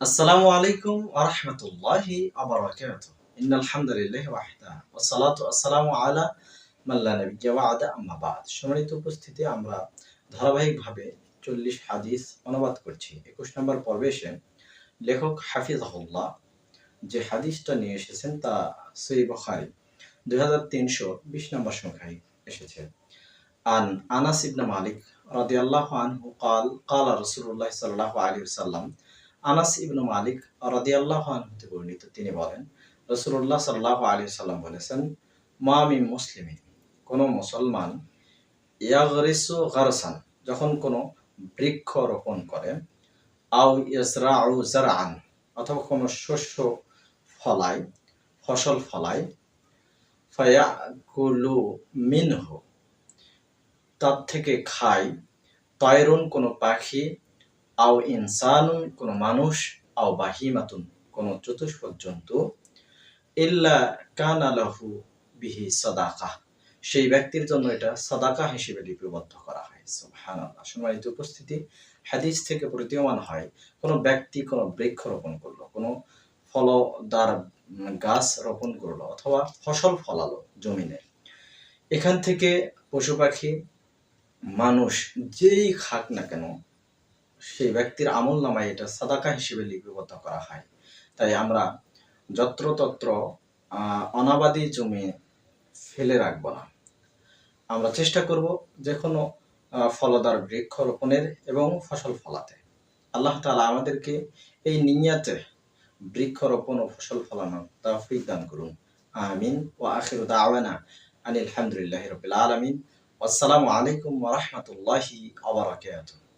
আসসালামু আলাইকুম আরহামতুল্লাহি আবরাকাত ইন্নাল হামদুলিল্লাহ ওয়াহদা ওয়াসসালাতু আসসালামু আলা মাল্লা নাবিয়্যা ওয়াদা আম্মা বাদ সম্মানিত উপস্থিতি আমরা ধারাবাহিকভাবে চল্লিশ হাদিস অনুবাদ করছি একুশ নম্বর পর্বে এসে লেখক হাফিজাহুল্লাহ যে হাদিসটা নিয়ে এসেছেন তা সই বখারি দুই হাজার তিনশো বিশ নম্বর সংখ্যায় এসেছে আন আনাস ইবনে মালিক রাদিয়াল্লাহু আনহু قال قال رسول الله صلى الله عليه وسلم আনাস ইবনু মালিক রাদিয়াল্লাহু থেকে বর্ণিত। তিনি বলেন, রাসূলুল্লাহ সাল্লাল্লাহু আলাইহি সাল্লাম বলেছেন, মা মিন মুসলিমিন, কোন মুসলমান ইয়াগরিসু গারসান, যখন কোনো বৃক্ষ রোপণ করে আউ ইসরা ইয়াজরাউ জারআন, অথবা কোনো শস্য ফলায়, ফসল ফলায়, ফায়াকুলু মিনহু, তার থেকে খায়, তয়রুন কোনো পাখি আও ইনসানুন, কোনো মানুষ, আও বাহিমাতুন, কোনো চতুষ্পদ জন্তু, ইল্লা কানালাহু বিহি সদাকা। সেই ব্যক্তির জন্য এটা সাদাকা হিসেবে লিপিবদ্ধ করা হয়। সুবহানাল্লাহ। সম্মানিত উপস্থিতি, হাদিস থেকে প্রতীয়মান হয়, কোনো ব্যক্তি কোনো বৃক্ষ রোপণ করল, কোনো ফলদার গাছ রোপণ করল, অথবা ফসল ফলালো জমিনে। এখান থেকে পশু পাখি, মানুষ যেই খাক না কেন সেই ব্যক্তির আমল নামায় এটা সাদাকা হিসেবে লিপিবদ্ধ করা হয়। তাই আমরা যত্রতত্র অনাবাদি জমি ফেলে রাখব না। আমরা চেষ্টা করব যে কোনো ফলদার বৃক্ষ রোপণের এবং ফসল ফলাতে। আল্লাহ তাআলা আমাদেরকে এই নিয়াতে বৃক্ষ রোপণ ও ফসল ফলানোর তৌফিক দান করুন। আমিন। ও আখিরু দাওয়ানা আনিল হামদুলিল্লাহি রাব্বিল আলামিন। আসসালামু আলাইকুম রাহমাতুল্লাহি ওয়া বারাকাতুহু।